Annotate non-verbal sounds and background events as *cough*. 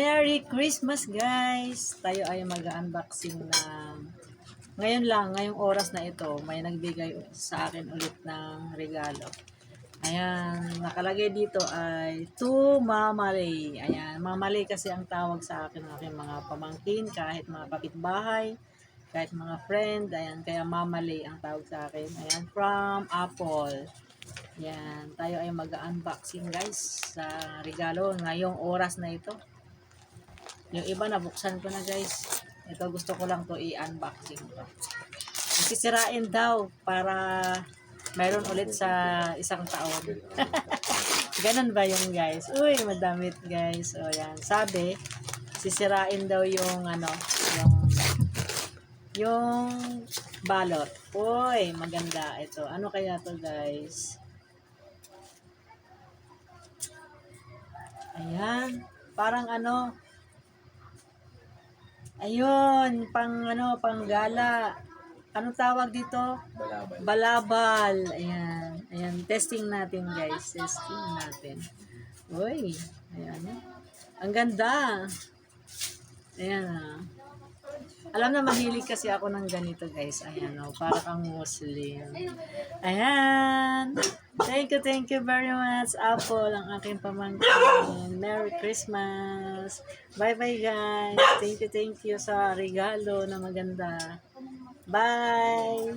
Merry Christmas guys! Tayo ay mag-unboxing ng ngayon lang, ngayong oras na ito, may nagbigay sa akin ulit ng regalo. Ayan, nakalagay dito ay to Mama Ray. Ayan, Mama Ray kasi ang tawag sa akin ng aking mga pamangkin, kahit mga kapitbahay, kahit mga friend. Ayan, kaya Mama Ray ang tawag sa akin. Ayan, from Apple. Yan, tayo ay mag-unboxing guys sa regalo ngayong oras na ito. Yung iba nabuksan ko na guys. Ito gusto ko lang to i-unboxing to. Sisirain daw para mayroon ulit sa isang taon. *laughs* Ganun ba yun guys? Uy, madamit guys. O yan, sabi, sisirain daw yung ano, yung yung balot. Uy, maganda ito. Ano kaya to guys? Ayan. Parang ano. Ayun, pang ano, pang gala. Anong tawag dito? Balabal. Balabal. Ayan. Ayan, testing natin guys. Testing natin. Uy, ayan. Ang ganda. Ayan ah. Alam na mahilig kasi ako ng ganito guys. Ayan o, para kang Muslim. Ayan. Thank you, thank you very much. Apple, ang aking pamangkin. Merry Christmas. Bye-bye guys. Thank you, thank you sa regalo na maganda. Bye.